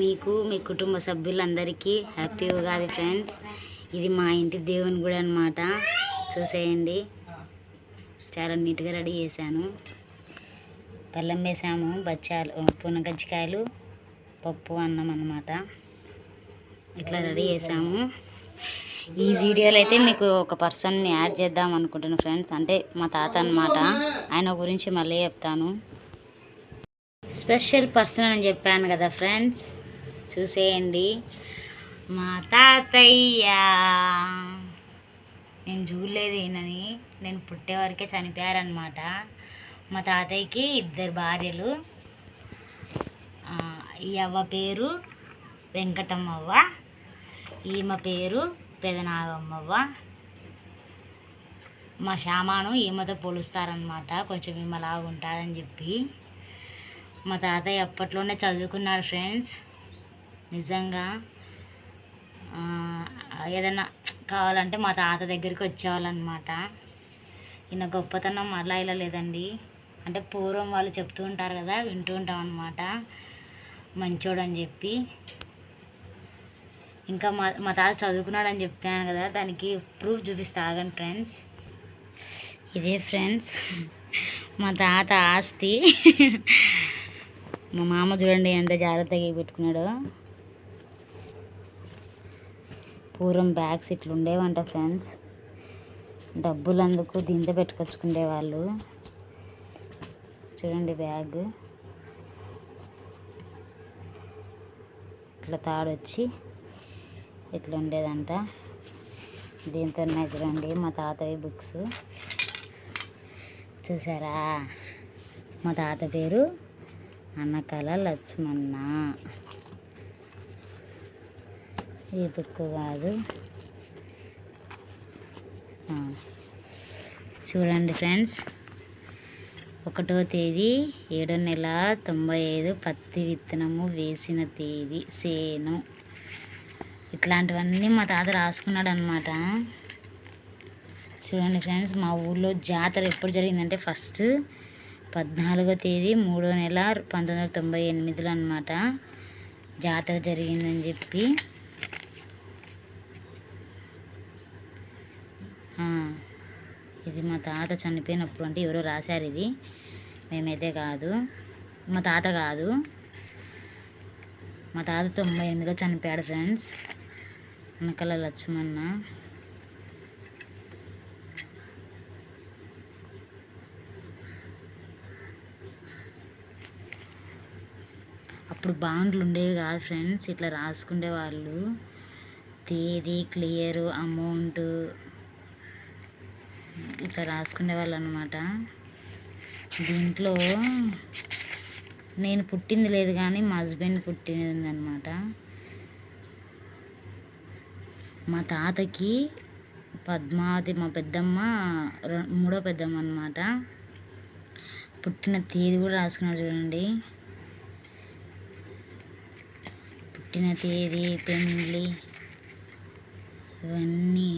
మీకు మీ కుటుంబ సభ్యులందరికీ హ్యాపీ ఉగాది ఫ్రెండ్స్ ఇది మా ఇంటి దేవుని గుడి అనమాట చూసేయండి. చాలా నీట్గా రెడీ చేశాను. బెల్లం వేసాము బచ్చాలు పునగజ్జికాయలు పప్పు అన్నం అనమాట ఇట్లా రెడీ చేసాము ఈ వీడియోలో అయితే మీకు ఒక పర్సన్ని యాడ్ చేద్దాం అనుకుంటున్నాను ఫ్రెండ్స్ అంటే మా తాత అనమాట ఆయన గురించి మళ్ళీ చెప్తాను. స్పెషల్ పర్సన్ అని చెప్పాను కదా ఫ్రెండ్స్ చూసేయండి. మా తాతయ్య. నేను చూడలేదు ఈయనని. నేను పుట్టే వరకే చనిపోయారనమాట మా తాతయ్యకి ఇద్దరు భార్యలు. ఈ అవ్వ పేరు వెంకటమ్మవ్వ. ఈమె పేరు పెదనాగమ్మవ్వ. మా శామాను ఈమెతో పోలుస్తారనమాట కొంచెం ఈమెలాగా ఉంటారని చెప్పి. మా తాతయ్య అప్పట్లోనే చదువుకున్నాడు ఫ్రెండ్స్. నిజంగా ఏదైనా కావాలంటే మా తాత దగ్గరికి వచ్చేవాళ్ళనమాట. ఈయన గొప్పతనం అలా ఇలా లేదండి. అంటే పూర్వం వాళ్ళు చెప్తూ ఉంటారు కదా వింటూ ఉంటాం అనమాట మంచోడు అని చెప్పి. ఇంకా మా మా తాత చదువుకున్నాడని చెప్తాను కదా దానికి ప్రూఫ్ చూపిస్తా ఆగండి ఫ్రెండ్స్. ఇదే ఫ్రెండ్స్ మా తాత ఆస్తి. మా మామ చూడండి ఎంత జాగ్రత్తగా పెట్టుకున్నాడో. పూర్వం బ్యాగ్స్ ఇట్లుండేవంట ఫ్రెండ్స్. డబ్బులు అందుకు దీంతో పెట్టుకొచ్చుకునే వాళ్ళు చూడండి బ్యాగ్. ఇట్లా తాడొచ్చి ఇట్లా ఉండేదంట దీంతో చూడండి మా తాతయ్య బుక్స్. చూసారా? మా తాత పేరు అన్నకళ లక్ష్మణ ఈ కాదు చూడండి ఫ్రెండ్స్ ఒకటో తేదీ ఏడో నెల తొంభై ఐదు పత్తి విత్తనము వేసిన తేదీ సేను. ఇట్లాంటివన్నీ మా తాత రాసుకున్నాడు అనమాట చూడండి ఫ్రెండ్స్ మా ఊళ్ళో జాతర ఎప్పుడు జరిగిందంటే ఫస్ట్ పద్నాలుగో తేదీ మూడో నెల పంతొమ్మిది వందల తొంభై ఎనిమిదిలో అనమాట జాతర జరిగిందని చెప్పి ఇది మా తాత చనిపోయినప్పుడు అంటే ఎవరో రాశారు ఇది. మేమైతే కాదు. మా తాత కాదు. మా తాత తొంభై ఎనిమిదిలో చనిపోయాడు ఫ్రెండ్స్. వెనకాల లక్ష్మణ అప్పుడు బాండ్లు ఉండేవి కాదు ఫ్రెండ్స్. ఇట్లా రాసుకునే వాళ్ళు తేదీ క్లియర్ అమౌంట్ ఇట్లా రాసుకునే వాళ్ళు అనమాట దీంట్లో నేను పుట్టింది లేదు కానీ మా హస్బెండ్ పుట్టినది అనమాట మా తాతకి పద్మావతి మా పెద్దమ్మ మూడో పెద్దమ్మ అనమాట పుట్టిన తేదీ కూడా రాసుకున్నారు చూడండి. పుట్టిన తేదీ పెళ్ళి ఇవన్నీ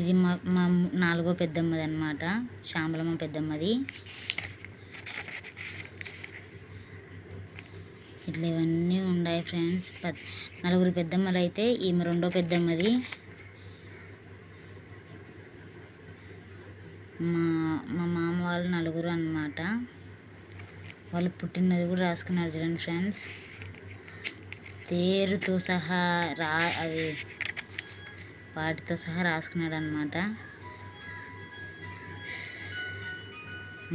ఇది మా మా నాలుగో పెద్దమ్మది అనమాట శ్యామలమ్మ పెద్దమ్మది. ఇట్లా ఇవన్నీ ఉన్నాయి ఫ్రెండ్స్. నలుగురు పెద్దమ్మలు అయితే ఈమె రెండో పెద్దమ్మది. మా మా మామ వాళ్ళు నలుగురు అన్నమాట. వాళ్ళు పుట్టినది కూడా రాసుకున్నారు చూడండి ఫ్రెండ్స్. పేరుతో సహా రా అవి వాటితో సహా రాసుకున్నాడు అనమాట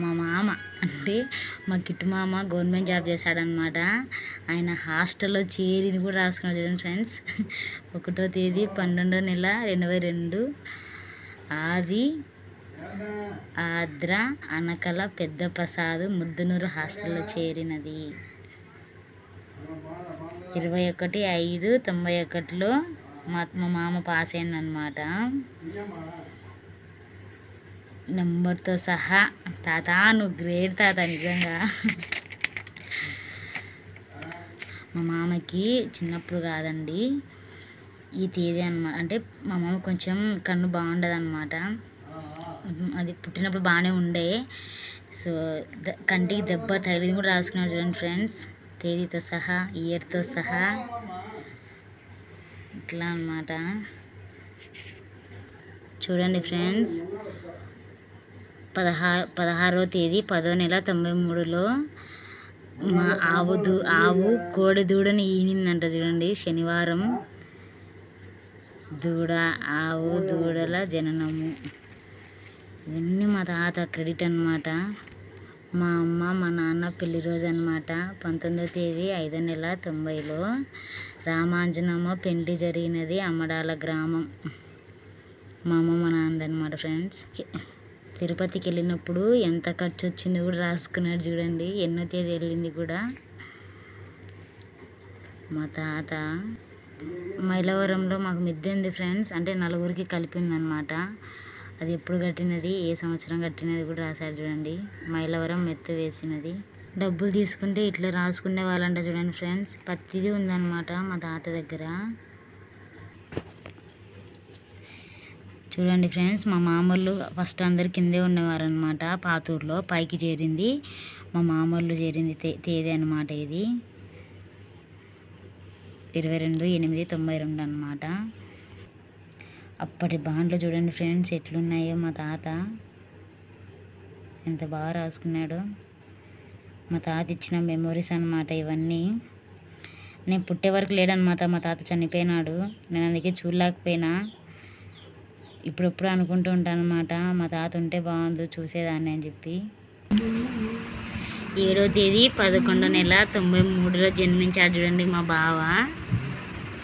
మా మామ అంటే మా కిట్టు మామ గవర్నమెంట్ జాబ్ చేశాడనమాట ఆయన హాస్టల్లో చేరిని కూడా రాసుకున్నాడు చూడండి ఫ్రెండ్స్. ఒకటో తేదీ పన్నెండో నెల రెండు వేల రెండు. ఆది ఆద్ర అనకల పెద్ద ప్రసాద్ ముద్దునూరు హాస్టల్లో చేరినది. ఇరవై ఒకటి ఐదు తొంభై ఒకటిలో మా మా మామ పాస్ అయిందనమాట నెంబర్తో సహా తాత నువ్వు గ్రేట్ తాత నిజంగా. మా మామకి చిన్నప్పుడు కాదండి. ఈ తేదీ అనమాట అంటే మా మామ కొంచెం కన్ను బాగుండదు అనమాట అది పుట్టినప్పుడు బాగానే ఉండే. సో ద- కంటికి దెబ్బ తగిలింది కూడా రాసుకున్నారు చూడండి ఫ్రెండ్స్. తేదీతో సహా ఇయర్తో సహా. ఇట్లా అన్నమాట. చూడండి ఫ్రెండ్స్. పదహా పదహారో తేదీ పదో నెల తొంభై మూడులో మా ఆవు దూ ఆవు కోడి దూడని ఈనిందంట చూడండి. శనివారం దూడ ఆవు దూడల జననము. ఇవన్నీ మా తాత క్రెడిట్ అన్నమాట. మా అమ్మ మా నాన్న పెళ్ళి రోజు అనమాట పంతొమ్మిదో తేదీ ఐదో నెల తొంభైలో రామాంజనమ్మ పెళ్ళి జరిగినది అమ్మడాల గ్రామం. మా అమ్మ మా నాన్నది అనమాట ఫ్రెండ్స్. తిరుపతికి వెళ్ళినప్పుడు ఎంత ఖర్చు వచ్చిందో కూడా రాసుకున్నాడు చూడండి. ఎన్నో తేదీ వెళ్ళింది కూడా. మా తాత మైలవరంలో మాకు మిద్దె ఉంది ఫ్రెండ్స్. అంటే నలుగురికి కలిపిందనమాట అది ఎప్పుడు కట్టినది ఏ సంవత్సరం కట్టినది కూడా రాశారు చూడండి. మైలవరం మెత్త వేసినది. డబ్బులు తీసుకుంటే ఇట్లా రాసుకునే వాళ్ళంట చూడండి ఫ్రెండ్స్. పత్తిది ఉందన్నమాట మా తాత దగ్గర. చూడండి ఫ్రెండ్స్ మా మామూళ్ళు ఫస్ట్ అందరు కిందే ఉండేవారనమాట పాతూరులో పైకి చేరింది. మా మామూళ్ళు చేరింది తే తేదీ అనమాట ఇది. ఇరవై రెండు ఎనిమిది తొంభై రెండు అనమాట అప్పటి బాండ్లు చూడండి ఫ్రెండ్స్ ఎట్లున్నాయో మా తాత. ఎంత బాగా రాసుకున్నాడు. మా తాత ఇచ్చిన మెమొరీస్ అనమాట ఇవన్నీ. నేను పుట్టే వరకు లేడనమాట మా తాత చనిపోయినాడు. నేను అందుకే చూడలేకపోయినా. ఇప్పుడెప్పుడు అనుకుంటూ ఉంటాను అనమాట మా తాత ఉంటే బాగుంది చూసేదాన్ని అని చెప్పి. ఏడో తేదీ పదకొండో నెల తొంభై మూడులో జన్మించాడు చూడండి మా బావ.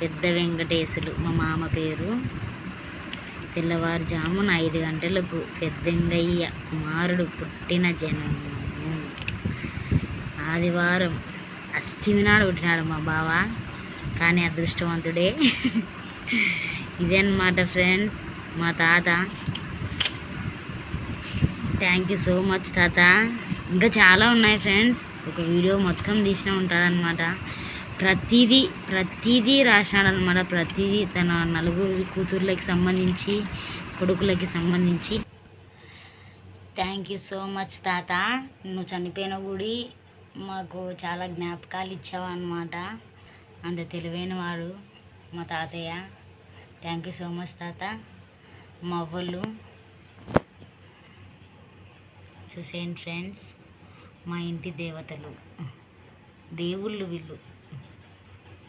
పెద్ద వెంకటేశులు మా మామ పేరు. తెల్లవారుజామున ఐదు గంటలకు పెద్దంగయ్య కుమారుడు పుట్టిన జనము. ఆదివారం అష్టమి నాడు పుట్టినాడు మా బావ. కానీ అదృష్టవంతుడే. ఇదే అన్నమాట ఫ్రెండ్స్ మా తాత. థ్యాంక్ యూ సో మచ్ తాత. ఇంకా చాలా ఉన్నాయి ఫ్రెండ్స్. ఒక వీడియో మొత్తం తీసిన ఉంటుందన్నమాట. ప్రతిదీ ప్రతిదీ రాసినాడు అనమాట ప్రతిదీ తన నలుగురు కూతుర్లకి సంబంధించి కొడుకులకి సంబంధించి. థ్యాంక్ యూ సో మచ్ తాత. నువ్వు చనిపోయిన గుడి మాకు చాలా జ్ఞాపకాలు ఇచ్చావు అనమాట అంత తెలివైన వాడు మా తాతయ్య. థ్యాంక్ యూ సో మచ్ తాత. మా అవ్వలు చూసేయండి ఫ్రెండ్స్ మా ఇంటి దేవతలు. దేవుళ్ళు వీళ్ళు.